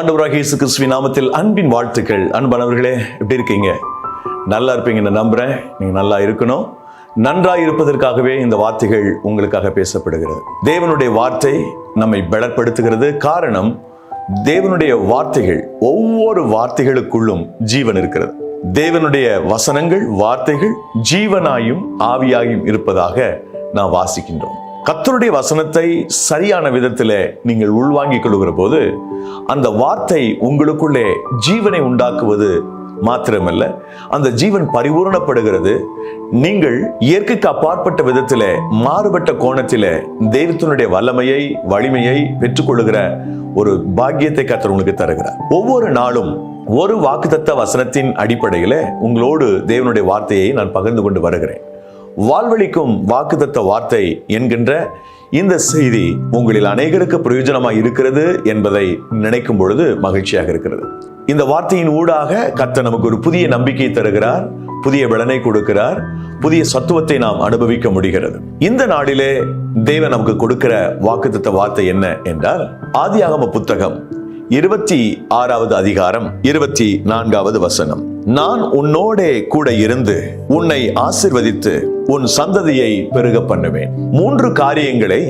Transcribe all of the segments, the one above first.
ஆண்டவராக இயேசு கிறிஸ்துவ நாமத்தில் அன்பின் வாழ்த்துக்கள். அன்பானவர்களே எப்படி இருக்கீங்க? நல்லா இருப்பீங்கன்னு நம்புறேன். நீங்கள் நல்லா இருக்கணும். நன்றாக இருப்பதற்காகவே இந்த வார்த்தைகள் உங்களுக்காக பேசப்படுகிறது. தேவனுடைய வார்த்தை நம்மை பலப்படுத்துகிறது. காரணம் தேவனுடைய வார்த்தைகள் ஒவ்வொரு வார்த்தைகளுக்குள்ளும் ஜீவன் இருக்கிறது. தேவனுடைய வசனங்கள் வார்த்தைகள் ஜீவனாயும் ஆவியாயும் இருப்பதாக நாம் வாசிக்கின்றோம். கத்தருடைய வசனத்தை சரியான விதத்தில் நீங்கள் உள்வாங்கிக் கொள்கிற போது அந்த வார்த்தை உங்களுக்குள்ளே ஜீவனை உண்டாக்குவது மாத்திரமல்ல அந்த ஜீவன் பரிபூரணப்படுகிறது. நீங்கள் இயற்கைக்கு அப்பாற்பட்ட விதத்தில் மாறுபட்ட கோணத்தில் தெய்வத்தினுடைய வல்லமையை வலிமையை பெற்றுக்கொள்கிற ஒரு பாக்கியத்தை கத்தர் உங்களுக்கு தருகிறார். ஒவ்வொரு நாளும் ஒரு வாக்குத்தத்த வசனத்தின் அடிப்படையில் உங்களோடு தேவனுடைய வார்த்தையை நான் பகிர்ந்து கொண்டு வருகிறேன். வாழ்வழிக்கும் வாக்குதத்த வார்த்தை என்கின்ற இந்த செய்தி உங்களில் அநேகருக்கு பிரயோஜனமாக இருக்கிறது என்பதை நினைக்கும் பொழுது மகிழ்ச்சியாக இருக்கிறது. இந்த வார்த்தையின் ஊடாக கர்த்தர் நமக்கு ஒரு புதிய நம்பிக்கை தருகிறார் புதிய பலனை கொடுக்கிறார் புதிய சத்துவத்தை நாம் அனுபவிக்க முடிகிறது. இந்த நாளிலே தேவன் நமக்கு கொடுக்கிற வாக்குத்த வார்த்தை என்ன என்றால் ஆதியாகம புத்தகம் இருபத்தி ஆறாவது அதிகாரம் இருபத்தி நான்காவது வசனம். நான் உன்னோடே கூட இருந்து உன்னை ஆசிர்வதித்து உன் சந்ததியை பெருக பண்ணுவேன். மூன்று காரியங்களை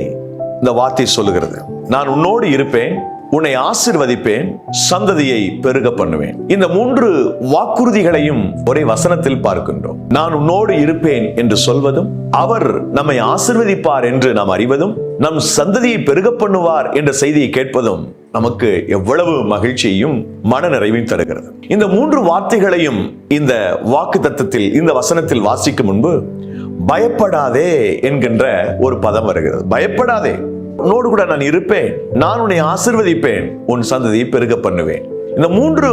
இந்த வார்த்தை சொல்லுகிறது. நான் உன்னோடு இருப்பேன் உன்னை ஆசிர்வதிப்பேன் சந்ததியை பெருக பண்ணுவேன். இந்த மூன்று வாக்குறுதிகளையும் ஒரே வசனத்தில் பார்க்கின்றோம். நான் உன்னோடு இருப்பேன் என்று சொல்வதும் அவர் நம்மை ஆசிர்வதிப்பார் என்று நாம் அறிவதும் நம் சந்ததியை பெருக பண்ணுவார் என்ற செய்தியை கேட்பதும் நமக்கு எவ்வளவு மகிழ்ச்சியையும் மன நிறைவையும் தருகிறது. இந்த மூன்று வார்த்தைகளையும் இந்த வாக்கு தத்தத்தில் இந்த வசனத்தில் வாசிக்கும் முன்பு பயப்படாதே என்கின்ற ஒரு பதம் வருகிறது. பயப்படாதே. உன்னோடு கூட நான் இருப்பேன். நான் உன்னை ஆசிர்வதிப்பேன். உன் சந்ததியை பெருக பண்ணுவேன். இந்த மூன்று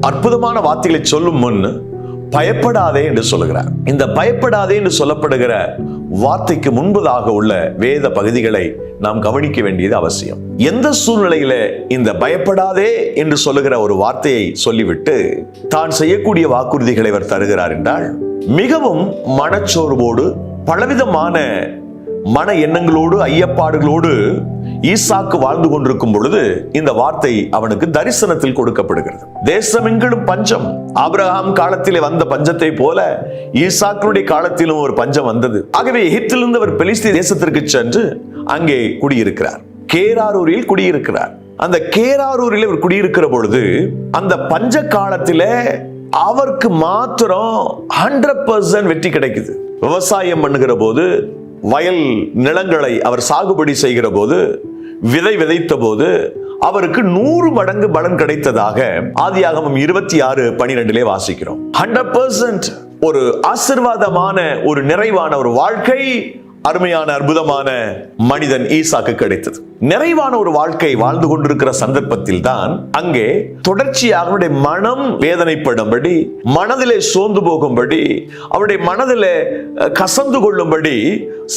அற்புதமான வார்த்தைகளை சொல்லும் முன் பயப்படாதே என்று சொல்லுகிறார். இந்த பயப்படாதே என்று சொல்லப்படுகிற வார்த்தைக்கு முன்பதாக உள்ள வேத பகுதிகளை நாம் கவனிக்க வேண்டியது அவசியம். எந்த சூழ்நிலையில இந்த பயப்படாதே என்று சொல்லுகிற ஒரு வார்த்தையை சொல்லிவிட்டு தான் செய்யக்கூடிய வாக்குறுதிகளை அவர் தருகிறார் என்றால் மிகவும் மனச்சோர்வோடு பலவிதமான மன எண்ணங்களோடு ஐயப்பாடுகளோடு ஈசாக்கு வாழ்ந்து கொண்டிருக்கும் பொழுது இந்த வார்த்தை அவனுக்கு தரிசனத்தில் கொடுக்கப்படுகிறது. தேசமெங்கிலும் பஞ்சம். ஆபிரகாம் காலத்திலே வந்த பஞ்சத்தை போல ஈசாக்கினுடைய காலத்திலும் ஒரு பஞ்சம் வந்தது. ஆகவே எகிப்திலிருந்து அவர் பெலிஸ்தி தேசத்திற்கு சென்று அங்கே குடியிருக்கிறார். கேராரூரில் குடியிருக்கிறார். அந்த கேராரூரில் அவர் குடியிருக்கிற பொழுது அந்த பஞ்ச காலத்தில அவருக்கு மாத்திரம் ஹண்ட்ரட் பர்சன்ட் வெற்றி கிடைக்குது. விவசாயம் பண்ணுகிற போது வயல் நிலங்களை அவர் சாகுபடி செய்கிற போது விதை விதைத்த போது அவருக்கு நூறு மடங்கு பலன் கிடைத்ததாக ஆதியாகமம் இருபத்தி ஆறு பனிரெண்டிலே வாசிக்கிறோம். ஹண்ட்ரட் பர்சன்ட் ஒரு ஆசிர்வாதமான ஒரு நிறைவான ஒரு வாழ்க்கை அருமையான அற்புதமான மனிதன் ஈசாக்கு கிடைத்தது. நிறைவான ஒரு வாழ்க்கை வாழ்ந்து கொண்டிருக்கிற சந்தர்ப்பத்தில் தான் அங்கே தொடர்ச்சியாக அவருடைய மனம் வேதனைப்படும்படி மனதிலே சோர்ந்து போகும்படி அவருடைய மனதிலே கசந்து கொள்ளும்படி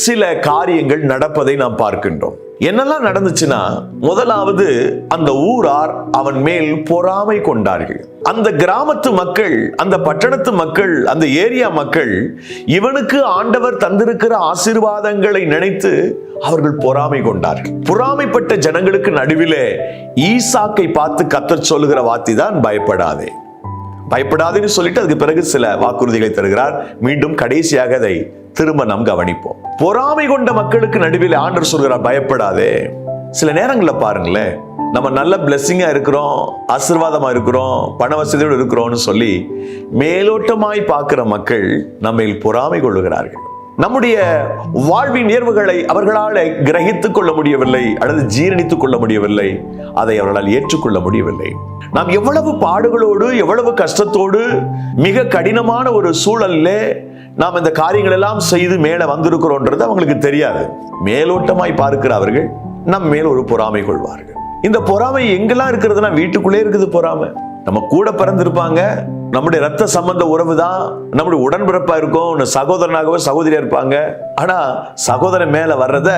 சில காரியங்கள் நடப்பதை நாம் பார்க்கின்றோம். என்னெல்லாம் நடந்துச்சுன்னா முதலாவது அந்த ஊரார் அவன் மேல் பொறாமை கொண்டார்கள். அந்த கிராமத்து மக்கள் அந்த பட்டணத்து மக்கள் அந்த ஏரியா மக்கள் இவனுக்கு ஆண்டவர் தந்திருக்கிற ஆசீர்வாதங்களை நினைத்து அவர்கள் பொறாமை கொண்டார்கள். பொறாமைப்பட்ட ஜனங்களுக்கு நடுவிலே ஈசாக்கை பார்த்து கத்தர் சொல்லுகிற வார்த்தை தான் பயப்படாதே. பயப்படாதுன்னு சொல்லிட்டு அதுக்கு பிறகு சில வாக்குறுதிகளை தருகிறார். மீண்டும் கடைசியாக அதை திரும்ப நாம் கவனிப்போம். பொறாமை கொண்ட மக்களுக்கு நடுவில் ஆண்டர் சொல்கிறார் பயப்படாதே. சில நேரங்களில் பாருங்களேன் நம்ம நல்ல பிளெஸ்ஸிங்காக இருக்கிறோம் ஆசீர்வாதமா இருக்கிறோம் பண வசதியோடு இருக்கிறோம்னு சொல்லி மேலோட்டமாய் பார்க்குற மக்கள் நம்மில் பொறாமை கொள்ளுகிறார்கள். நம்முடைய வாழ்வின் நேர்வுகளை அவர்களால் கிரகித்துக் கொள்ள முடியவில்லை அல்லது ஜீரணித்துக் கொள்ள முடியவில்லை. அதை அவர்களால் ஏற்றுக்கொள்ள முடியவில்லை. நாம் எவ்வளவு பாடுகளோடு எவ்வளவு கஷ்டத்தோடு மிக கடினமான ஒரு சூழலிலே நாம் இந்த காரியங்கள் எல்லாம் செய்து மேலே வந்திருக்கிறோன்றது அவங்களுக்கு தெரியாது. மேலோட்டமாய் பார்க்கிற அவர்கள் நம் மேல் ஒரு பொறாமை கொள்வார்கள். இந்த பொறாமை எங்கெல்லாம் இருக்கிறதுனா வீட்டுக்குள்ளே இருக்குது பொறாமை. நம்ம கூட பிறந்திருப்பாங்க. நம்முடைய ரத்த சம்பந்த உறவு தான் நம்முடைய உடன்பிறப்பா இருக்கும். சகோதரனாகவே சகோதரியா இருப்பாங்க. ஆனா சகோதரன் மேல வர்றத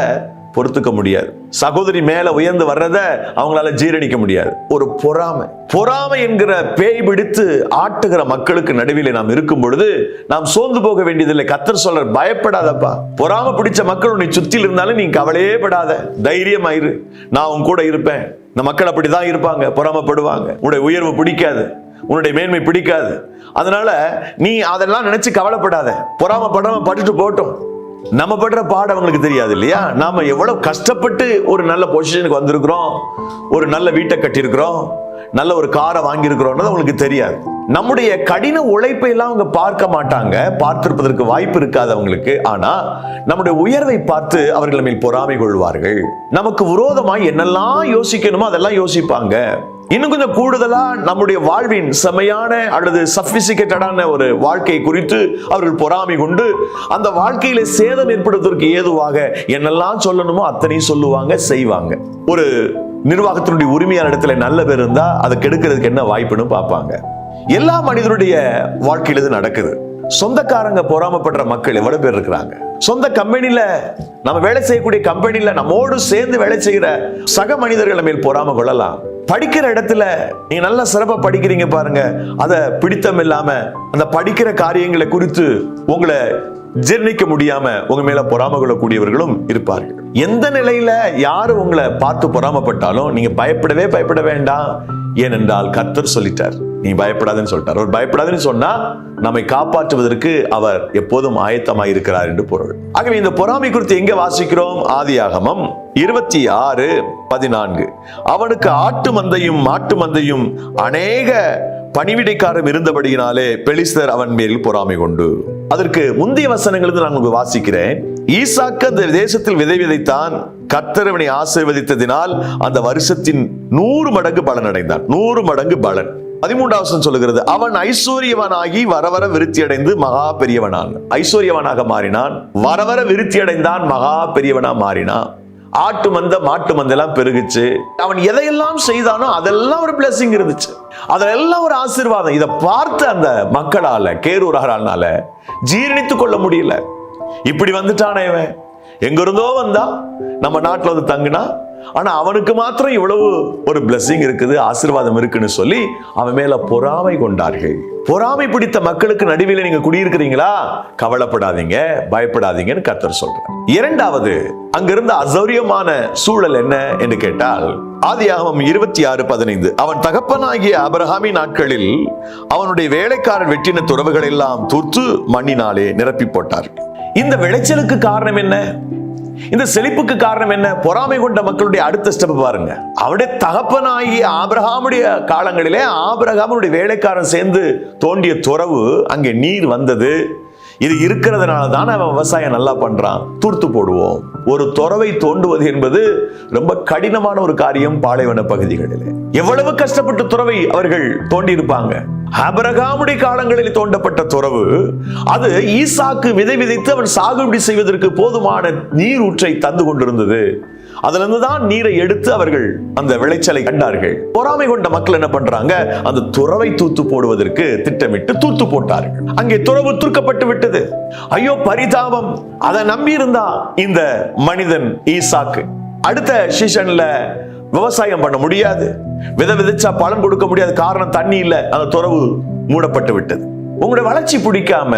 பொறுத்துக்க முடியாது. சகோதரி மேல உயர்ந்து வர்றத அவங்களால ஜீரணிக்க முடியாது. ஒரு பொறாமை. பொறாமை என்கிற பேய் பிடித்து ஆட்டுகிற மக்களுக்கு நடுவில் நாம் இருக்கும் பொழுது நாம் சோர்ந்து போக வேண்டியதில்லை. கத்தர் சொல்ற பயப்படாதப்பா. பொறாமை பிடிச்ச மக்கள் உன்னை சுற்றில் இருந்தாலும் நீ கவலையே படாத. தைரியமாயிரு நான் உன் கூட இருப்பேன். இந்த மக்கள் அப்படிதான் இருப்பாங்க. பொறாமப்படுவாங்க. உன்னுடைய உயர்வு பிடிக்காது. உன்னுடைய மேன்மை பிடிக்காது. அதனால நீ அதெல்லாம் நினைச்சு கவலைப்படாத. பொறாமப்படாம பட்டுட்டு போட்டோம். நம்ம படுற பாடம் அவங்களுக்கு தெரியாது இல்லையா? நாம எவ்வளவு கஷ்டப்பட்டு ஒரு நல்ல பொசிஷனுக்கு வந்திருக்கிறோம் ஒரு நல்ல வீட்டை கட்டியிருக்கிறோம் நல்ல ஒரு காரை வாங்கியிருக்கிறோன்றது அவங்களுக்கு தெரியாது. நம்முடைய கடின உழைப்பை எல்லாம் அவங்க பார்க்க மாட்டாங்க பார்த்திருப்பதற்கு வாய்ப்பு இருக்காது அவங்களுக்கு. ஆனா நம்முடைய உயர்வை பார்த்து அவர்கள் மேல் பொறாமை கொள்வார்கள். நமக்கு விரோதமாய் என்னெல்லாம் யோசிக்கணுமோ அதெல்லாம் யோசிப்பாங்க. இன்னும் கொஞ்சம் கூடுதலா நம்முடைய வாழ்வின் செமையான அல்லது சபிசிகேட்டடான ஒரு வாழ்க்கை குறித்து அவர்கள் பொறாமை கொண்டு அந்த வாழ்க்கையில சேதம் ஏற்படுவதற்கு ஏதுவாக என்னெல்லாம் சொல்லணுமோ அத்தனையும் சொல்லுவாங்க செய்வாங்க. ஒரு நிர்வாகத்தினுடைய உரிமையான இடத்துல நல்ல பேர் இருந்தா அதை கெடுக்கிறதுக்கு என்ன வாய்ப்புன்னு பார்ப்பாங்க. எல்லா மனிதனுடைய வாழ்க்கையில இது நடக்குது. சொந்தக்காரங்க பொறாமப்படுற மக்கள் எவ்வளவு பேர் இருக்கிறாங்க? சொந்த கம்பெனில நம்ம வேலை செய்யக்கூடிய கம்பெனில நம்மோடு சேர்ந்து வேலை செய்கிற சக மனிதர்கள் மேல் பொறாம கொள்ளலாம். படிக்கிற இடத்துல நீங்க நல்லா சிறப்பாக படிக்கிறீங்க பாருங்க. அதை பிடித்தம் இல்லாம அந்த படிக்கிற காரியங்களை குறித்து உங்களை ஜீர்ணிக்க முடியாம உங்க மேல பொறாம கொள்ளக்கூடியவர்களும் இருப்பார்கள். எந்த நிலையில யாரு உங்களை பார்த்து பொறாமப்பட்டாலும் நீங்க பயப்படவே பயப்பட வேண்டாம். ஏனென்றால் கர்த்தர் சொல்லிட்டார் நீ பயப்படாதுன்னு சொல்லிட்டார். அவர் பயப்படாதுன்னு சொன்னா நம்மை காப்பாற்றுவதற்கு அவர் எப்போதும் ஆயத்தமாய் இருக்கிறார் என்று பொருள். ஆகவே இந்த பொறாமை குறித்து எங்க வாசிக்கிறோம்? ஆதியாகமம் இருபத்தி ஆறு பதினான்கு. அவனுக்கு ஆட்டு மந்தையும் மாட்டு மந்தையும் அநேக பணிவிடைக்காரம் இருந்தபடியினாலே பெலிஸ்தர் அவன் மேல் பொறாமை கொண்டு. அதற்கு முந்தைய வசனங்களுக்கு நான் உங்களுக்கு வாசிக்கிறேன். ஈசாக்கு அந்த தேசத்தில் விதை விதைத்தான் கர்த்தரவனை ஆசீர்வதித்ததினால் அந்த வருஷத்தின் நூறு மடங்கு பலன் அடைந்தான் நூறு மடங்கு பலன். பதிமூன்றாவது சொல்லுகிறது அவன் ஐஸ்வர்யவனாகி வரவர விருத்தி அடைந்து மகா பெரியவனான். ஐஸ்வர்யவனாக மாறினான் வரவர விருத்தி அடைந்தான் மகா பெரியவனா மாறினான் ஆட்டு மந்த மாட்டு மந்தெல்லாம் பெருகுச்சு. அவன் எதையெல்லாம் செய்தானோ அதெல்லாம் ஒரு பிளஸிங் இருந்துச்சு. அதெல்லாம் ஒரு ஆசீர்வாதம். இதை பார்த்து அந்த மக்களால கேரூரால ஜீரணித்துக் கொள்ள முடியல. இப்படி வந்துட்டானே இவன். எங்கிருந்தோ வந்தா நம்ம நாட்டுல வந்து தங்குனா. ஆனா அவனுக்கு மாத்திரம் இவ்வளவு ஒரு பிளஸ்ஸிங் இருக்குது ஆசீர்வாதம் இருக்குன்னு சொல்லி அவன் மேல பொறாமை கொண்டார்கள். பொறாமை பிடித்த மக்களுக்கு நடுவில் நீங்க குடியிருக்கிறீங்களா? கவலைப்படாதீங்க பயப்படாதீங்கன்னு கர்த்தர் சொல்றார். இரண்டாவது அங்கிருந்த அசௌரியமான சூழல் என்ன என்று கேட்டால் ஆதியாகமம் இருபத்தி ஆறு பதினைந்து அவன் தகப்பனாகிய அபரஹாமி நாட்களில் அவனுடைய வேலைக்காரன் வெட்டின துறவுகள் எல்லாம் தூர்த்து மண்ணினாலே நிரப்பி போட்டார்கள். இந்த விளைச்சலுக்கு காரணம் என்ன? இந்த செழிப்புக்கு காரணம் என்ன? பொறாமை கொண்ட மக்களுடைய அடுத்த ஸ்டெப் பாருங்க. அவருடைய தகப்பனாகி ஆபிரகாமுடைய காலங்களிலே ஆபிரகாமுடைய வேலைக்காரன் சேர்ந்து தோண்டிய துறவு அங்கே நீர் வந்தது. இது இருக்கிறதுனால தானே அவன் விவசாயம் நல்லா பண்றான். தூர்த்து போடுவோம். ஒரு துறவை தோண்டுவது என்பது ரொம்ப கடினமான ஒரு காரியம் பாலைவன பகுதிகளிலே. எவ்வளவு கஷ்டப்பட்டு துறவை அவர்கள் தோண்டி இருப்பாங்க அபரகாமுடைய காலங்களில் தோண்டப்பட்ட துறவு அது ஈசாக்கு விதை விதைத்து அவன் சாகுபடி செய்வதற்கு போதுமான நீரூற்றை தந்து கொண்டிருந்தது. அதிலிருந்து தான் நீரை எடுத்து அவர்கள் அந்த விளைச்சலை கண்டார்கள். பொறாமை கொண்ட மக்கள் என்ன பண்றாங்க? அந்த துறவை தூத்து போடுவதற்கு திட்டமிட்டு தூத்து போட்டார்கள். அங்கே துறவு தூக்கப்பட்டு விட்டது. ஐயோ பரிதாபம். அதை நம்பி இருந்தா இந்த மனிதன் ஈசாக்கு. அடுத்த சீசன்ல விவசாயம் பண்ண முடியாது. விதை விதைச்சா பழம் கொடுக்க முடியாது. காரணம் தண்ணி இல்ல. அந்த துறவு மூடப்பட்டு விட்டது. உங்களுடைய வளர்ச்சி பிடிக்காம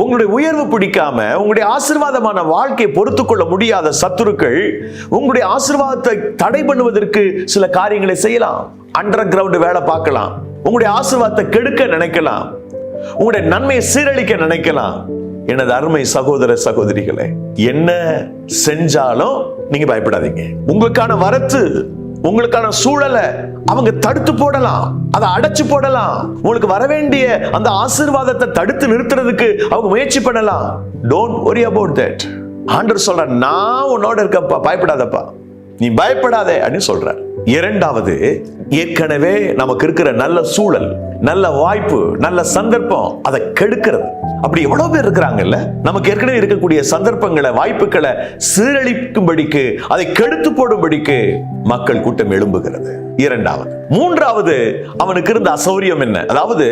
உங்களுடைய உயர்வு பிடிக்காம உங்களுடைய ஆசீர்வாதமான வாழ்க்கையை பொறுத்து கொள்ள முடியாத சத்துருக்கள் உங்களுடைய ஆசீர்வாதத்தை தடை பண்ணுவதற்கு சில காரியங்களை செய்யலாம். அண்டர் கிரவுண்ட் வேலை பார்க்கலாம். உங்களுடைய ஆசிர்வாதத்தை கெடுக்க நினைக்கலாம். உங்களுடைய நன்மையை சீரழிக்க நினைக்கலாம். எனது அருமை சகோதர சகோதரிகளே என்ன செஞ்சாலும் நீங்க பயப்படாதீங்க. உங்களுக்கான வரத்து உங்களுக்கான சூழலை அவங்க தடுத்து போடலாம். அதை அடைச்சு போடலாம். உங்களுக்கு வர வேண்டிய அந்த ஆசீர்வாதத்தை தடுத்து நிறுத்துறதுக்கு அவங்க முயற்சி பண்ணலாம். டோன்ட் ஒரி அபவுட் தட் ஆண்டர் சொல்ற நான் உன்னோட இருக்கப்பா பயப்படாதப்பா. நீ பயப்படாதே அப்படின்னு சொல்ற இரண்டாவது ஏற்கனவே நமக்கு இருக்கிற நல்ல சூழல் நல்ல வாய்ப்பு நல்ல சந்தர்ப்பம் அதை கெடுக்கிறது. அப்படி எவ்வளவு பேர் இருக்கிறாங்கல்ல? நமக்கு ஏற்கனவே இருக்கக்கூடிய சந்தர்ப்பங்களை வாய்ப்புகளை சீரழிக்கும்படிக்கு அதை கெடுத்து போடும்படிக்கு மக்கள் கூட்டம் எழும்புகிறது. இரண்டாவது. மூன்றாவது அவனுக்கு இருந்த அசௌரியம் என்ன? அதாவது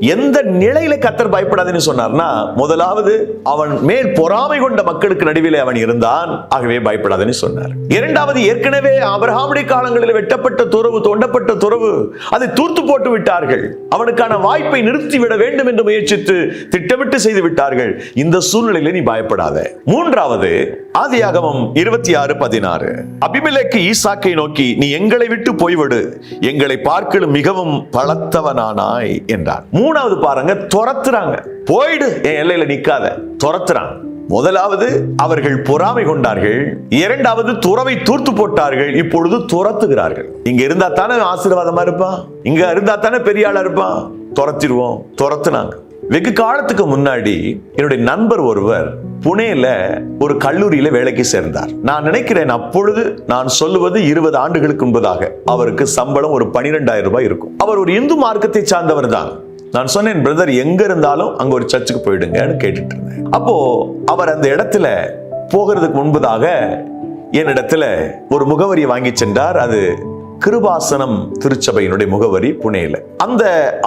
எந்த நிலையில கத்தர் பயப்படாதுன்னு சொன்னார்னா முதலாவது அவன் மேல் பொறாமை கொண்ட மக்களுக்கு நடுவிலே அவன் இருந்தான் ஆகவே பயப்படாதுன்னு சொன்னார். இரண்டாவது ஏற்கனவே ஆபிரகாமுடைய காலங்களில் வெட்டப்பட்ட துறவு தோண்டப்பட்ட துறவு அதை தூர்த்து போட்டு விட்டார்கள். அவனுக்கான வாய்ப்பை நிறுத்திவிட வேண்டும் என்று முயற்சித்து திட்டமிட்டு செய்து விட்டார்கள். இந்த சூழ்நிலையில நீ பயப்படாத. மூன்றாவது ஆதியாகமம் இருபத்தி ஆறு பதினாறு. அபிமலைக்கு ஈசாக்கை நோக்கி நீ எங்களை விட்டு போய்விடு. எங்களை பார்க்கலும் மிகவும் பலத்தவனானாய் என்றார் மூணாவது பாருங்க துரத்துறாங்க. போயிடு என் எல்லையில நிக்காத. துரத்துறான். முதலாவது அவர்கள் பொறாமை கொண்டார்கள். இரண்டாவது துறவை தூர்த்து போட்டார்கள். இப்பொழுது துரத்துகிறார்கள். இங்க இருந்தா தானே ஆசீர்வாதமா இருப்பான்? இங்க இருந்தா தானே பெரிய ஆளா இருப்பான்? துரத்திடுவோம். துரத்துனாங்க. வெகு காலத்துக்கு முன்னாடி என்னுடைய நண்பர் ஒருவர் புனேல ஒரு கல்லூரியில வேலைக்கு சேர்ந்தார். நான் நினைக்கிறேன் அப்பொழுது நான் சொல்லுவது இருபது ஆண்டுகளுக்கு முன்பதாக. அவருக்கு சம்பளம் ஒரு பனிரெண்டாயிரம் ரூபாய் இருக்கும். அவர் ஒரு இந்து மார்க்கத்தை சார்ந்தவர் தான். நான் சொன்னேன் பிரதர் எங்க இருந்தாலும் அங்க ஒரு சர்ச்சுக்கு போயிடுங்கன்னு கேட்டுட்டு இருந்தேன். அப்போ அவர் அந்த இடத்துல போகிறதுக்கு முன்பதாக என்னிடத்துல ஒரு முகவரியை வாங்கி சென்றார். அது கிருபாசனம் திருச்சபையினுடைய முகவரி புனேல. அந்த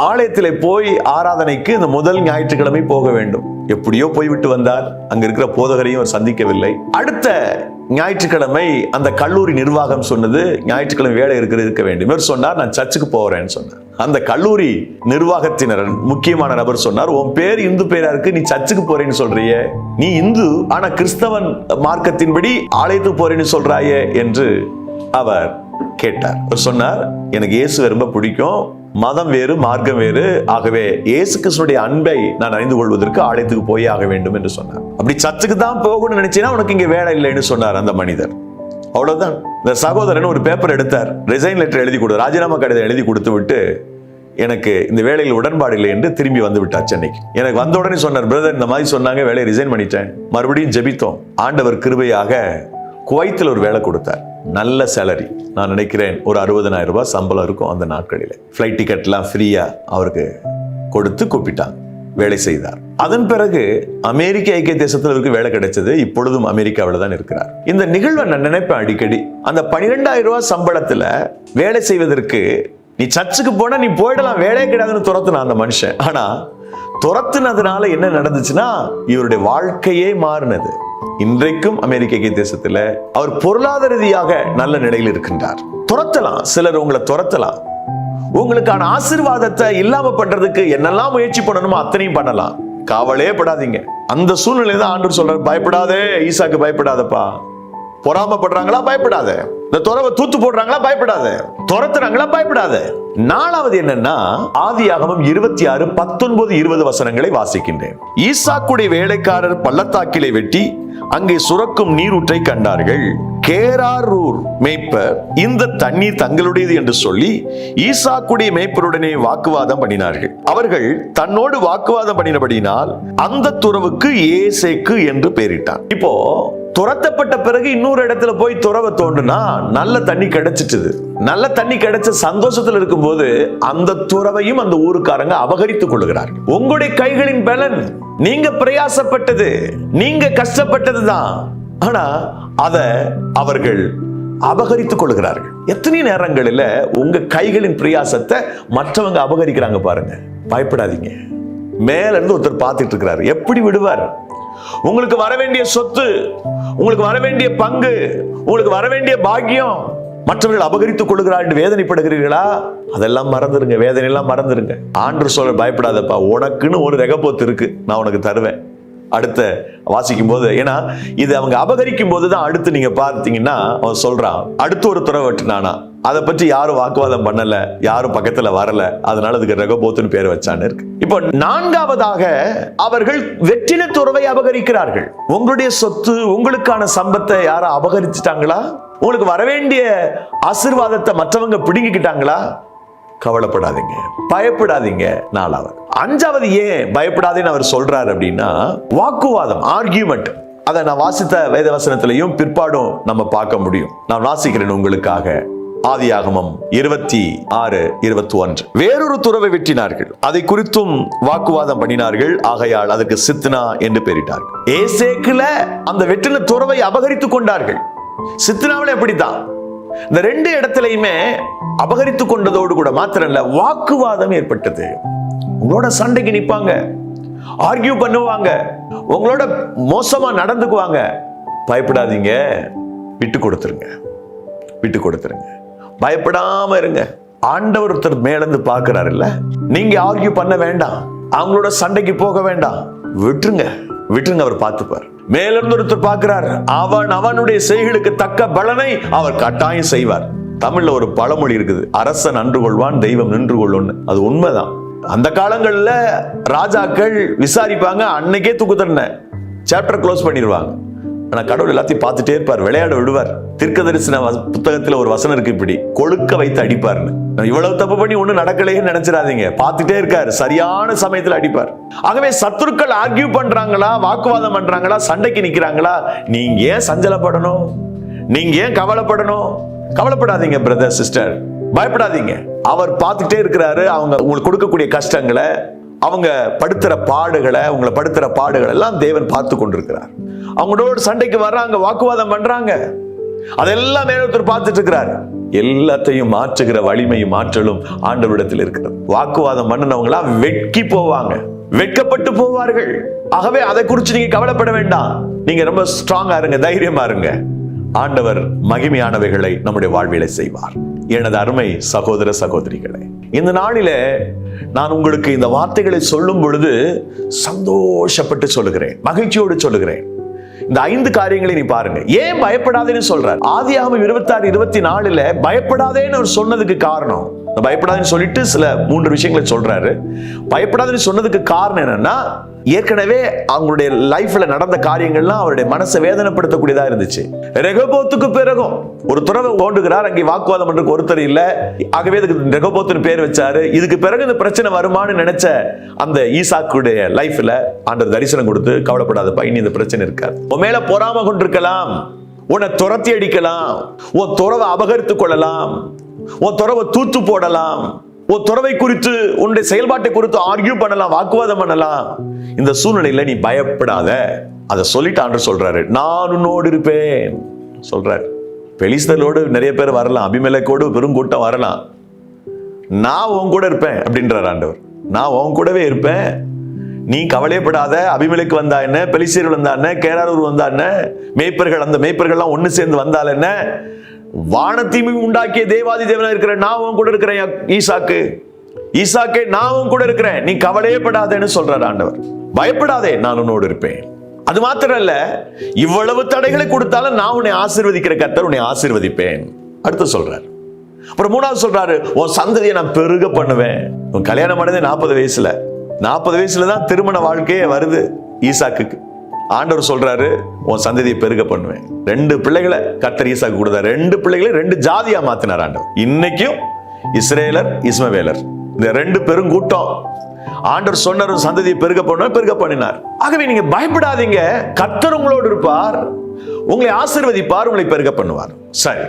ஆலயத்தில் போய் ஆராதனைக்கு இந்த முதல் ஞாயிற்றுக்கிழமை போக வேண்டும். எப்படியோ போய்விட்டு வந்தார். அங்க இருக்கிற போதகரையும் அவர் சந்திக்கவில்லை. அடுத்த ஞாயிற்றுக்கிழமை அந்த கல்லூரி நிர்வாகம் சொன்னது ஞாயிற்றுக்கிழமை வேலை இருக்கிறது இருக்க வேண்டும். இவர் சொன்னார் நான் சர்ச்சுக்கு போறேன்னு சொன்னார். அந்த கல்லூரி நிர்வாகத்தினர் முக்கியமான நபர் சொன்னார் உன் பேர் இந்து பேரா இருக்கு நீ சர்ச்சுக்கு போறேன்னு சொல்றிய. நீ இந்து ஆனா கிறிஸ்தவன் மார்க்கத்தின்படி ஆலயத்துக்கு போறேன்னு சொல்றாயே என்று அவர் கேட்டார். அவர் சொன்னார் எனக்கு இயேசு ரொம்ப பிடிக்கும். மதம் வேறு மார்க்கம் வேறு. ஆகவே இயேசு கிருஷ்ணனுடைய அன்பை நான் அறிந்து கொள்வதற்கு ஆலயத்துக்கு போய் ஆக வேண்டும் என்று சொன்னார். அப்படி சர்ச்சுக்கு தான் போகணும்னு நினைச்சீங்கன்னா உனக்கு இங்க வேலை இல்லைன்னு சொன்னார் அந்த மனிதர். அவ்வளவுதான். இந்த சகோதரன் ஒரு பேப்பர் எடுத்தார். ரிசைன் லெட்டர் எழுதி கொடு ராஜினாமா கடிதம் எழுதி கொடுத்து விட்டு எனக்கு இந்த வேலையில் உடன்பாடு இல்லை என்று திரும்பி வந்து விட்டார் சென்னைக்கு. எனக்கு வந்த உடனே சொன்னார் பிரதர் இந்த மாதிரி சொன்னாங்க வேலையை ரிசைன் பண்ணிட்டேன். மறுபடியும் ஜெபித்தோம். ஆண்டவர் கிருபையாக குவைத்தில் ஒரு வேலை கொடுத்தார். நல்ல சேலரி நான் நினைக்கிறேன் ஒரு அறுபதனாயிரம் ரூபாய் சம்பளம் இருக்கும் அந்த நாட்களில். ஃப்ளைட் டிக்கெட்லாம் ஃப்ரீயாக அவருக்கு கொடுத்து கூப்பிட்டாங்க. வேலை செய்தார். அதன் பிறகு அமெரிக்க ஐக்கிய தேசத்தில் இவருக்கு வேலை கிடைச்சது. இப்பொழுதும் அமெரிக்காவில் தான் இருக்கிறார். இந்த நிகழ்வை நான் நினைப்பேன் அடிக்கடி. அந்த பனிரெண்டாயிரம் ரூபாய் சம்பளத்தில் வேலை செய்வதற்கு நீ சர்ச்சுக்கு போனால் நீ போயிடலாம். வேலையே கிடையாதுன்னு துரத்துனா அந்த மனுஷன். ஆனால் துரத்துனதுனால என்ன நடந்துச்சுன்னா இவருடைய வாழ்க்கையே மாறினது. இன்றைக்கும் அமெரிக்க ஐக்கிய தேசத்துல அவர் பொருளாதார ரீதியாக நல்ல நிலையில் இருக்கின்றார். துரத்தலாம். சிலர் உங்களை துரத்தலாம். உங்களுக்கான ஆசீர்வாதத்தை இல்லாம பண்றதுக்கு என்னெல்லாம் முயற்சி பண்ணணுமோ அத்தனையும் பண்ணலாம். காவலே படாதீங்க. அந்த சூழ்நிலை தான் ஆண்டு சொல்றாரு பயப்படாதே ஈசாக்கு பயப்படாதப்பா. பொறாமப்படுறாங்களா பயப்படாத. இந்த துறவை தூத்து போடுறாங்களா பயப்படாத. துரத்துறாங்களா பயப்படாத. நாலாவது என்னன்னா ஆதியாகமம் இருபத்தி ஆறு பத்தொன்பது இருபது வசனங்களை வாசிக்கின்றேன். ஈசாக்குடைய வேலைக்காரர் பள்ளத்தாக்கிலே வெட்டி அங்கே சுரக்கும் நீரூற்றை கண்டார்கள். கேராரூர் மேய்ப்பர் இந்த தண்ணீர் தங்களுடையது என்று சொல்லி ஈசாக்குடைய மேய்ப்பருடனே வாக்குவாதம் பண்ணினார்கள். அவர்கள் தன்னோடு வாக்குவாதம் பண்ணினபடினால் அந்த துறவுக்கு ஏசேக்கு என்று பெயரிட்டார் இப்போ துரத்தப்பட்ட பிறகு இன்னொரு இடத்துல போய் துறவை தோண்டுனா நல்ல தண்ணி கிடைச்சிட்டுது. நல்ல தண்ணி கிடைச்ச சந்தோஷத்துல இருக்கும்போது அந்த துறவையும் அந்த ஊருக்காரங்க அபகரித்துக் கொள்கிறார்கள். உங்களுடைய கைகளின் பலன் நீங்க பிரயாசப்பட்டது நீங்க கஷ்டப்பட்டது தான். ஆனா அத அவர்கள் அபகரித்துக் கொள்கிறார்கள். எத்தனை நேரங்களில் உங்க கைகளின் பிரயாசத்தை மற்றவங்க அபகரிக்கிறாங்க பாருங்க. பயப்படாதீங்க. மேல இருந்து ஒருத்தர் பார்த்துட்டு இருக்கிறாரு எப்படி விடுவார்? உங்களுக்கு வர வேண்டிய சொத்து உங்களுக்கு வர வேண்டிய பங்கு உங்களுக்கு வர வேண்டிய பாக்கியம் மற்றவர்கள் அபகரித்துக் கொள்கிறார் என்று வேதனைப்படுகிறீர்களா? அதெல்லாம் மறந்துருங்க வேதனை எல்லாம் மறந்துருங்க. ஆண்டு சொல்ல பயப்படாதப்பா உனக்குன்னு ஒரு ரெகப்போத்து இருக்கு நான் உனக்கு தருவேன். அடுத்த வாசிக்கும் போது ஏன்னா இது அவங்க அபகரிக்கும் போது தான் அடுத்து நீங்க பார்த்தீங்கன்னா அவன் சொல்றான் அடுத்து ஒரு துறை வெட்டினானா? அதை பற்றி யாரும் வாக்குவாதம் பண்ணல யாரும் பக்கத்துல வரல. அதனால அதுக்கு ரகபோத்துன்னு பேர் வச்சான்னு இருக்கு. இப்போ நான்காவதாக அவர்கள் வெற்றின துறவை அபகரிக்கிறார்கள். உங்களுடைய சொத்து உங்களுக்கான சம்பத்தை யாரும் அபகரிச்சுட்டாங்களா? உங்களுக்கு வரவேண்டிய ஆசிர்வாதத்தை மற்றவங்க பிடுங்கிக்கிட்டாங்களா? கவலைப்படாதீங்க. பயப்படாதீங்க நாலாவது. அஞ்சாவது ஏன் பயப்படாதேன்னு அவர் சொல்றாரு அப்படின்னா வாக்குவாதம் ஆர்கியூமெண்ட் அதை நான் வாசித்த வேதவசனத்திலையும் பிற்பாடும் நம்ம பார்க்க முடியும். நான் வாசிக்கிறேன் உங்களுக்காக. ஆதியாகமம் இருபத்தி ஆறு இருபத்தி ஒன்று. வேறொரு துறவை வெட்டினார்கள். அதை குறித்தும் வாக்குவாதம் பண்ணினார்கள். ஆகையால் அதுக்கு சித்னா என்று பெயரிட்டார்கள். ஏசேக்குல அந்த வெட்டின துறவை அபகரித்துக் கொண்டார்கள். சித்னாவில் எப்படித்தான் இந்த ரெண்டு இடத்துலையுமே அபகரித்துக் கொண்டதோடு கூட மாத்திரம் இல்ல வாக்குவாதம் ஏற்பட்டது. உங்களோட சண்டைக்கு நிப்பாங்க ஆர்கியூ பண்ணுவாங்க உங்களோட மோசமா நடந்துக்குவாங்க. பயப்படாதீங்க விட்டு கொடுத்துருங்க விட்டு கொடுத்துருங்க. பயப்படாம இருங்க. ஆண்டவர் ஒருத்தர் மேலிருந்து பார்க்கிறாருல்ல நீங்க ஆர்கியூ பண்ண வேண்டாம் அவங்களோட சண்டைக்கு போக வேண்டாம் விட்டுருங்க. விட்டுருங்க அவர் பார்த்துப்பார். மேலிருந்து ஒருத்தர் பார்க்கிறார். அவன் அவனுடைய செய்களுக்கு தக்க பலனை அவர் கட்டாயம் செய்வார். தமிழ்ல ஒரு பழமொழி இருக்குது. அரசன் அன்று கொள்வான் தெய்வம் நின்று கொள்ளும்னு. அது உண்மைதான். அந்த காலங்கள்ல ராஜாக்கள் விசாரிப்பாங்க அன்னைக்கே தூக்கு தண்டனை. சாப்டர் க்ளோஸ் பண்ணிடுவாங்க ஆனால் கடவுள் எல்லாத்தையும் பார்த்துட்டே இருப்பார் விளையாட விடுவார். தீர்க்க தரிசன ஒரு வசனம் இருக்கு இப்படி கொழுக்க வைத்து அடிப்பார்னு. இவ்வளவு தப்பு பண்ணி ஒண்ணும் நடக்கலையே நினைச்சிடாதீங்க. பார்த்துட்டே இருக்காரு சரியான சமயத்தில் அடிப்பார். ஆகவே சத்துருக்கள் ஆர்கியூ பண்றாங்களா வாக்குவாதம் பண்றாங்களா சண்டைக்கு நிக்கிறாங்களா? நீங்க ஏன் சஞ்சலப்படணும்? நீங்க ஏன் கவலைப்படணும்? கவலைப்படாதீங்க பிரதர் சிஸ்டர் பயப்படாதீங்க. அவர் பார்த்துட்டே இருக்கிறாரு அவங்க உங்களுக்கு கொடுக்கக்கூடிய கஷ்டங்களை அவங்க படுத்துற பாடுகளை உங்களை படுத்துற பாடுகள் எல்லாம் தேவன் பார்த்து கொண்டிருக்கிறார். அவங்களோட சண்டைக்கு வர்றாங்க வாக்குவாதம் பண்றாங்க. அதெல்லாம் மேலொருத்தர் பார்த்துட்டு இருக்கிறார் எல்லாத்தையும் மாற்றுகிற வலிமையும் ஆற்றலும் ஆண்டவரிடத்தில் இருக்கிறது. வாக்குவாதம் பண்ணினவங்களா வெட்கி போவாங்க. வெட்கப்பட்டு போவார்கள். ஆகவே அதை குறித்து நீங்க கவலைப்பட வேண்டாம். நீங்க ரொம்ப ஸ்ட்ராங்கா இருங்க தைரியமா இருங்க. ஆண்டவர் மகிமையானவைகளை நம்முடைய வாழ்விலை செய்வார். எனது அருமை சகோதர சகோதரிகளே இந்த நாளில நான் உங்களுக்கு இந்த வார்த்தைகளை சொல்லும் பொழுது சந்தோஷப்பட்டு சொல்லுகிறேன் மகிழ்ச்சியோடு சொல்லுகிறேன். இந்த ஐந்து காரியங்களை நீ பாருங்க. ஏன் பயப்படாதேன்னு சொல்றார். ஆதி இருபத்தாறு இருபத்தி நாலுல பயப்படாதேன்னு அவர் சொன்னதுக்கு காரணம். பயப்படாதுன்னு சொல்லிட்டு சில மூன்று விஷயங்களை சொல்றாரு. பயப்படாதுன்னு சொன்னதுக்கு காரணம் என்னன்னா ஏற்கனவே அவங்களுடைய லைஃப்ல நடந்த காரியங்கள்லாம் அவருடைய மனசை வேதனைப்படுத்தக்கூடியதா இருந்துச்சு. ரெகபோத்துக்கு பிறகும் ஒரு துறவை ஓண்டுகிறார் அங்கே வாக்குவாதம் பண்றதுக்கு ஒருத்தர் இல்ல. ஆகவே இதுக்கு ரெகபோத்துன்னு பேர் வச்சாரு. இதுக்கு பிறகு இந்த பிரச்சனை வருமான்னு நினைச்ச அந்த ஈசாக்குடைய லைஃப்ல அந்த தரிசனம் கொடுத்து கவலைப்படாதப்பா இனி இந்த பிரச்சனை இருக்காது. உன் மேல பொறாம கொண்டிருக்கலாம். உன்னை துரத்தி அடிக்கலாம். உன் துறவை அபகரித்துக் கொள்ளலாம். உன் துறவை தூத்து போடலாம். ஓ துறவை குறித்து உன்னுடைய செயல்பாட்டை குறித்து ஆர்கியூ பண்ணலாம் வாக்குவாதம் பண்ணலாம். இந்த சூழ்நிலையில நீ பயப்படாத. அதை சொல்லிட்டு ஆண்டு சொல்றாரு. நான் உன்னோடு இருப்பேன். சொல்றாரு. பெலிஸ்தலோடு நிறைய பேர் வரலாம். அபிமேலக்கோடு பெருங்கூட்டம் வரலாம். நான் உன் கூட இருப்பேன் அப்படின்றார் ஆண்டவர். நான் உன் கூடவே இருப்பேன். நீ கவலையப்படாத. அபிமலைக்கு வந்தா என்ன? பெலிசீர் வந்தா என்ன? கேராரூர் வந்தா என்ன? மேய்ப்பர்கள் அந்த மேய்ப்பர்கள்லாம் ஒன்று சேர்ந்து வந்தால் என்ன? வானத்தையும் உண்டாக்கிய தேவாதி தேவனா இருக்கிற நான் கூட இருக்கிறேன் ஈசாக்கு. ஈசாக்கே நான் கூட இருக்கிறேன். நீ கவலையே படாதேன்னு ஆண்டவர். பயப்படாதே நான் உன்னோடு இருப்பேன். அது மாத்திரம் இல்ல இவ்வளவு தடைகளை கொடுத்தாலும் நான் உன்னை ஆசிர்வதிக்கிற கத்தர் உன்னை ஆசீர்வதிப்பேன். அடுத்து சொல்றாரு. அப்புறம் மூணாவது சொல்றாரு உன் சந்ததியை நான் பெருக பண்ணுவேன். உன் கல்யாணம் பண்ணதே நாற்பது வயசுல. நாற்பது வயசுல தான் திருமண வாழ்க்கையே வருது ஈசாக்குக்கு. ஆண்டவர் சொல்றாரு உன் சந்ததியை பெருக பண்ணுவேன். ரெண்டு பிள்ளைகளை கத்தர் ஈசாக்கு கொடுத்தார். ரெண்டு பிள்ளைகளை ரெண்டு ஜாதியா மாத்தினார் ஆண்டவர். இன்னைக்கும் இஸ்ரேலர் இஸ்மவேலர். இந்த ரெண்டு பெருங்கூட்டம் ஆண்டவர் சொன்னார் சந்ததியை பெருக பண்ணுவேன் பெருக பண்ணினார். ஆகவே நீங்க பயப்படாதீங்க. கத்தர் உங்களோடு இருப்பார். உங்களை ஆசீர்வதிப்பார் உங்களை பெருக பண்ணுவார். சரி.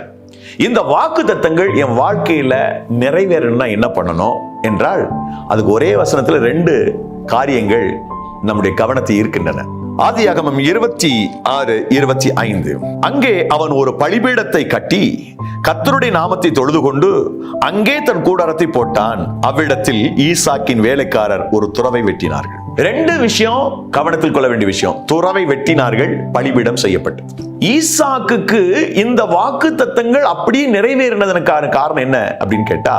இந்த வாக்கு தத்தங்கள் என் வாழ்க்கையில நிறைவேறணும்னா என்ன பண்ணணும் என்றால் அதுக்கு ஒரே வசனத்துல ரெண்டு காரியங்கள் நம்முடைய கவனத்தை ஈர்க்கின்றன ஆதியாகமம் இருபத்தி ஆறு இருபத்தி ஐந்து. அங்கே அவன் ஒரு பலிபீடத்தை கட்டி கத்தருடைய நாமத்தை தொழுது கொண்டு அங்கே தன் கூடாரத்தை போட்டான். அவ்விடத்தில் ஈசாக்கின் வேலைக்காரர் ஒரு துறவை வெட்டினார்கள். ரெண்டு விஷயம் கவனத்தில் கொள்ள வேண்டிய விஷயம். துறவை வெட்டினார்கள் பலிபீடம் செய்யப்பட்டு ஈசாக்குக்கு இந்த வாக்கு தத்தங்கள் அப்படியே நிறைவேறினதற்கான காரணம் என்ன அப்படின்னு கேட்டா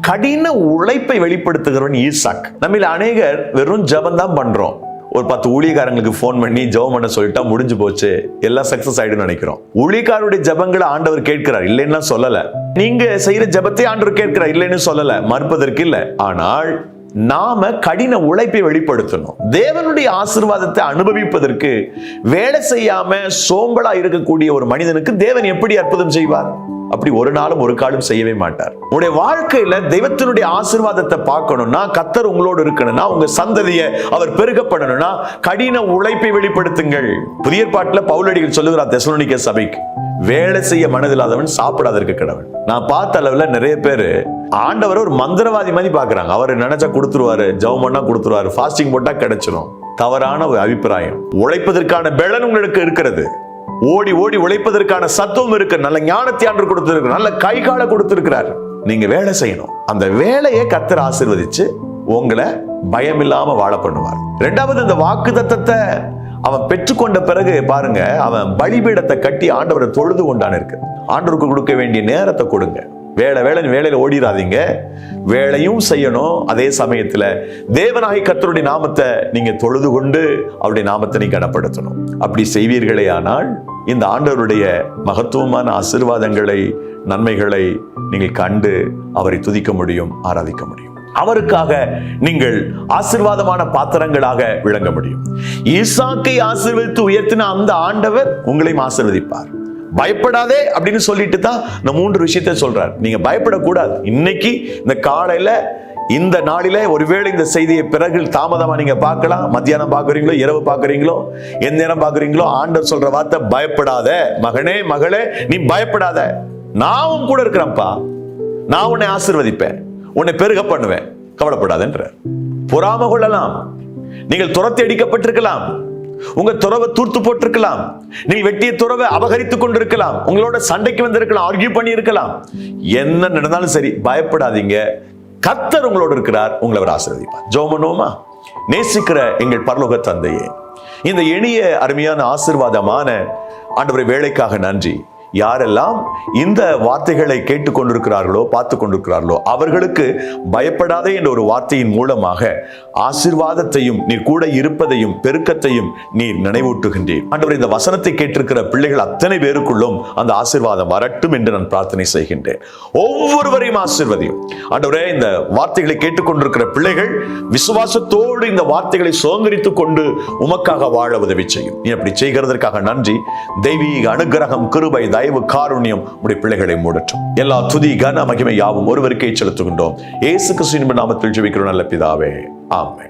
கடின உழைப்பை வெளிப்படுத்துகிறவன் ஈசாக். நம்ம அநேகர் வெறும் ஜபம் தான் பண்றோம். ஒரு பத்து ஊழியக்காரங்களுக்கு ஃபோன் பண்ணி ஜெபம் பண்ண சொல்லிட்டா முடிஞ்சு போச்சு. எல்லாம் சக்சஸ் ஆயிடும்னு நினைக்கிறோம். ஊழியக்காரருடைய ஜபங்களை ஆண்டவர் கேட்கிறார். இல்லைன்னா சொல்லல. நீங்க செய்யற ஜபத்தை ஆண்டவர் கேட்கிறார். இல்லைன்னு சொல்லல. மறுப்பதற்கு இல்லை. ஆனால் நாம கடின உழைப்பை வெளிப்படுத்தணும். தேவனுடைய ஆசீர்வாதத்தை அனுபவிப்பதற்கு வேலை செய்யாம சோம்பலா இருக்கக்கூடிய ஒரு மனிதனுக்கு தேவன் எப்படி அற்புதம் செய்வார்? அப்படி ஒரு நாளும் ஒரு காலும் செய்யவே மாட்டார். உங்களுடைய வாழ்க்கையில தெய்வத்தினுடைய ஆசீர்வாதத்தை பார்க்கணும்னா கத்தர் உங்களோடு இருக்கணும்னா உங்க சந்ததியை அவர் பெருகப்படணும்னா கடின உழைப்பை வெளிப்படுத்துங்கள். புதிய பாட்டுல பவுலடிகள் சொல்லுகிறார் தெசலோனிக்க சபைக்கு வேலை செய்ய மனதில்லாதவன் சாப்பிடாதற்கு கிடவன் நான் பார்த்த அளவுல நிறைய பேர் ஆண்டவர் ஒரு மந்திரவாதி மாதிரி பாக்குறாங்க அவர் நினைச்சா கொடுத்துருவாரு ஜவம் பண்ணா கொடுத்துருவாரு ஃபாஸ்டிங் போட்டா கிடைச்சிரும். தவறான ஒரு அபிப்பிராயம். உழைப்பதற்கான பெலன் உங்களுக்கு இருக்கிறது. ஓடி ஓடி உழைப்பதற்கான சத்துவம் இருக்கு நல்ல ஞானத்தை ஆண்டு கொடுத்திருக்கு நல்ல கை கால கொடுத்திருக்கிறார். நீங்க வேலை செய்யணும். அந்த வேலையை கத்தர் ஆசீர்வதிச்சு உங்களை பயமில்லாம வாழ பண்ணுவார். ரெண்டாவது இந்த வாக்கு அவன் பெற்றுக்கொண்ட பிறகு பாருங்க அவன் பலிபீடத்தை கட்டி ஆண்டவரை தொழுது கொண்டான் இருக்கு. ஆண்டவருக்கு கொடுக்க வேண்டிய நேரத்தை கொடுங்க. வேலை வேலை வேலையில ஓடிடாதீங்க வேலையும் செய்யணும். அதே சமயத்துல தேவனாகி கத்தருடைய நாமத்தை நீங்க தொழுது கொண்டு அவருடைய நாமத்தை நீ கனப்படுத்தணும். அப்படி செய்வீர்களே ஆனால் இந்த ஆண்டவருடைய மகத்துவமான ஆசீர்வாதங்களை நன்மைகளை நீங்கள் கண்டு அவரை துதிக்க முடியும் ஆராதிக்க முடியும். அவருக்காக நீங்கள் ஆசீர்வாதமான பாத்திரங்களாக விளங்க முடியும். ஈசாக்கை ஆசிர்வதித்து உயர்த்தின அந்த ஆண்டவர் உங்களையும் ஆசிர்வதிப்பார். பயப்படாதே அப்படின்னு சொல்லிட்டு தான் இந்த மூன்று விஷயத்தை சொல்றார். நீங்க பயப்படக்கூடாது. இன்னைக்கு இந்த காலையில இந்த நாளில ஒருவேளை இந்த செய்தியை பிறகு தாமதமா நீங்க பார்க்கலாம். மத்தியானம் பாக்குறீங்களோ இரவு பார்க்கறீங்களோ எந்த நேரம் பார்க்கறீங்களோ ஆண்டவர் சொல்ற வார்த்தை பயப்படாத. மகனே மகளே நீ பயப்படாத. நான் கூட இருக்கிறேன்ப்பா. நான் உன்னை ஆசிர்வதிப்பேன். உன்னை பெருக பண்ணுவேன். கவலைப்படாதன்ற பொறாம கொள்ளலாம். நீங்கள் துரத்தி அடிக்கப்பட்டிருக்கலாம். உங்க துறவை தூர்த்து போட்டிருக்கலாம். நீங்கள் வெட்டிய துறவை அபகரித்துக் கொண்டிருக்கலாம். உங்களோட சண்டைக்கு வந்திருக்கலாம். ஆர்கியூ பண்ணி இருக்கலாம் என்ன நடந்தாலும் சரி பயப்படாதீங்க. கத்தர் உங்களோட இருக்கிறார் உங்களை அவர் ஆசீர்வதிப்பார். ஜோமனோமா நேசிக்கிற எங்கள் பரலோக தந்தையே இந்த எளிய அருமையான ஆசீர்வாதமான ஆண்டவரை வேலைக்காக நன்றி. யாரெல்லாம் இந்த வார்த்தைகளை கேட்டுக்கொண்டிருக்கிறார்களோ பார்த்து கொண்டிருக்கிறார்களோ அவர்களுக்கு பயப்படாதே என்ற ஒரு வார்த்தையின் மூலமாக ஆசீர்வாதத்தையும் நீர் கூட இருப்பதையும் பெருக்கத்தையும் நீர் நினைவூட்டுகின்றீர். ஆண்டவர் இந்த வசனத்தை கேட்டிருக்கிற பிள்ளைகள் அத்தனை பேருக்குள்ளும் அந்த ஆசீர்வாதம் வரட்டும் என்று நான் பிரார்த்தனை செய்கின்றேன். ஒவ்வொருவரையும் ஆசிர்வதியும். ஆண்டவரே இந்த வார்த்தைகளை கேட்டுக்கொண்டிருக்கிற பிள்ளைகள் விசுவாசத்தோடு இந்த வார்த்தைகளை சுதந்திரித்துக் கொண்டு உமக்காக வாழ உதவி செய்யும். நீ அப்படி செய்கிறதற்காக நன்றி. தெய்வீக அனுகிரகம் கிருபை தயவு காருண்யம் உடைய பிள்ளைகளை மூடட்டும். எல்லா துதி கன மகிமை யாவும் ஒருவருக்கே செலுத்துகின்றோம். ஏசு கிறிஸ்துவின் நாமத்தில் ஜெபிக்கிறோம். நல்ல பிதாவே. ஆமென்.